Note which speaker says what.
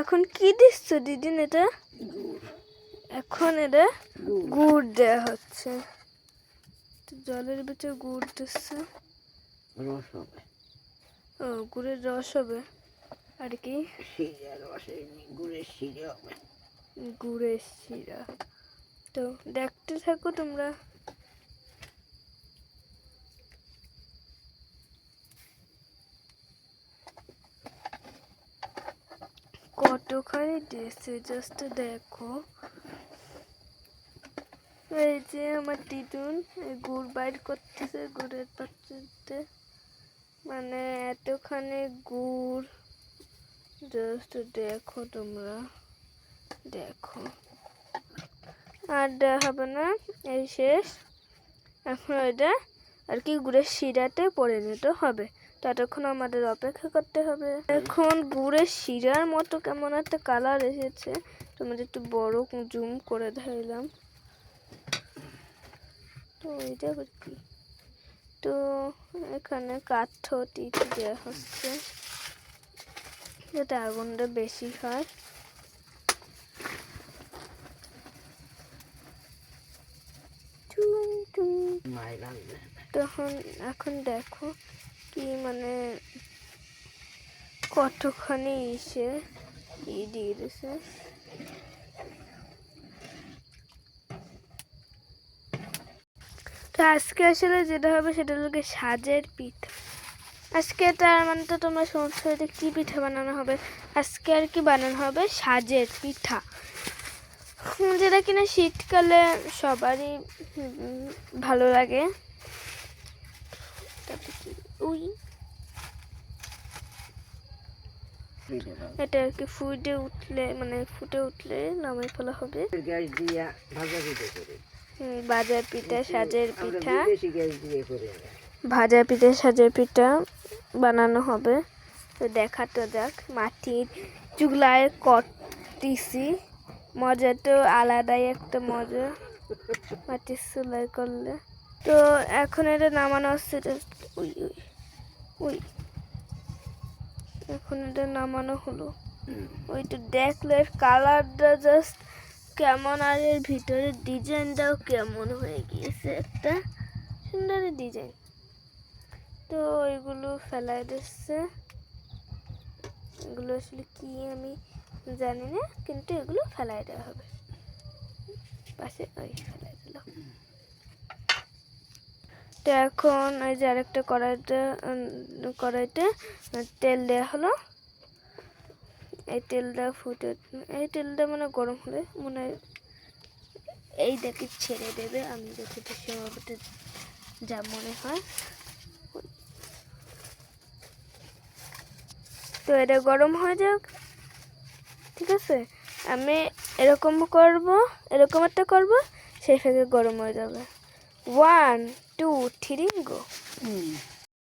Speaker 1: এখন কি দিচ্ছ দিদিন এটা? এখন এটা গুড় দেওয়া হচ্ছে। জলের ভিতরে গুড় দিচ্ছে।
Speaker 2: রস হবে।
Speaker 1: ও গুড়ের রস হবে। আর কি?
Speaker 2: শিরা রসে গুড়ের শিরা হবে।
Speaker 1: গুড়ের শিরা তো দেখতে থাকো তোমরা। কতখানি দিয়েছে জাস্ট দেখো। এই যে আমার টিটুন গুড় বাইর করতেছে, গুড়ের পাত্রতে। মানে এতখানি গুড়। জাস্ট দেখো তোমরা। দেখো। আর হবে না, এই শেষ। এখন ওইটা আর কি গুড়ের শিরাতে পরে নিতে হবে। ততক্ষণ আমাদের অপেক্ষা করতে হবে। এখন গুড়ের শিরার মতো কেমন একটা কালার এসেছে। তোমাদের একটু বড় জুম করে ধরলাম তো এইটা আবার কি? তো এখানে কাঠ টিট দেওয়া হচ্ছে। যাতে আগুনটা বেশি হয়। তখন এখন দেখো কি মানে কতখানি ইসে ই দিয়ে দিছে তো আজকে আসলে যেটা হবে সেটা হলো সাজের পিঠা। আজকে তার মানে তো তোমরা যে কী পিঠা বানানো হবে। আজকে আর কি বানানো হবে সাজের পিঠা। যেটা কিনা শীতকালে সবারই ভালো লাগে। উই। এটা আর কি ফুটে উঠলে মানে ফুটে উঠলে নামাই ফেলা হবে।
Speaker 2: গ্যাস দিয়া ভাজা পিঠে করে।
Speaker 1: ভাজা পিঠা সাজের পিঠা।
Speaker 2: বিদেশি গ্যাস দিয়ে করে
Speaker 1: ভাজা পিঠা সাজের পিঠা বানানো হবে। তো দেখাতে যাক মাটির চুগলায় কটিসি মজা তো আলাদাই একটা মজা মাটির চুলাই করলে। তো এখন এটা নামানো হচ্ছে উই উই। উই এখন এটা নামানো হলো। ওই তো দেখলে কালারটা জাস্ট কেমন, আর এর ভিতরের ডিজাইনটাও কেমন হয়ে গিয়েছে একটা সুন্দর ডিজাইন। তো এগুলো ফেলাই দিচ্ছে। এগুলো আসলে কি আমি জানি না, কিন্তু এগুলো ফেলাই দেওয়া হবে। পাশে ওই ফেলাই দিল। তো এখন ওই যে আরেকটা কড়াইতে কড়াইতে তেল দেওয়া হলো। এই তেলটা ফুটে এই তেলটা মানে গরম হলে মনে এই দেখে ছেড়ে দেবে। আমি যতটা সম্ভবত যা মনে হয়। তো এটা গরম হয়ে যাক, ঠিক আছে? আমি এরকম করব, এরকম একটা করব, সেই ফাঁকে গরম হয়ে যাবে। One two three go